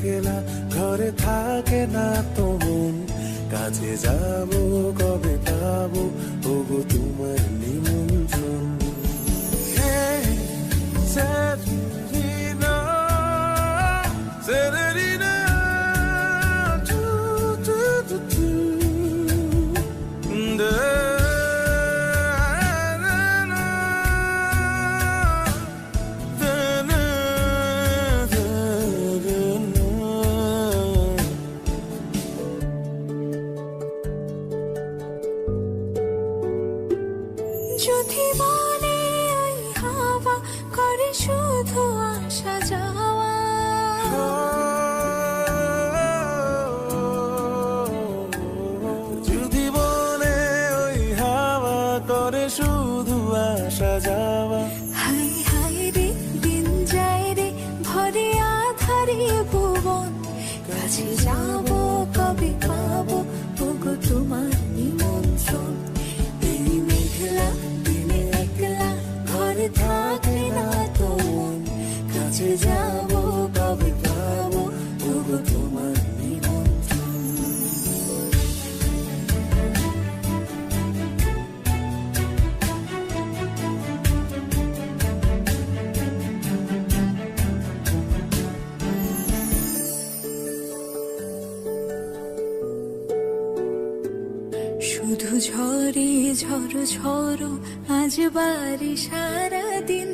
একলা ঘরে থাকে না তো মন। কাছে যাব কবে পাবো যদি মনে ওই হাওয়া করে শুধু আসা যাওয়া। যদি বলে ওই হাওয়া করে শুধু আসা যাওয়া। হাই হাই রে দিন যায় রে ভরে আধারে থাকে না তো। কাছে যাব কবে পাবো? তোমার শুধু ঝরে ঝড় ঝড় আজ বাড়ি সারা দিন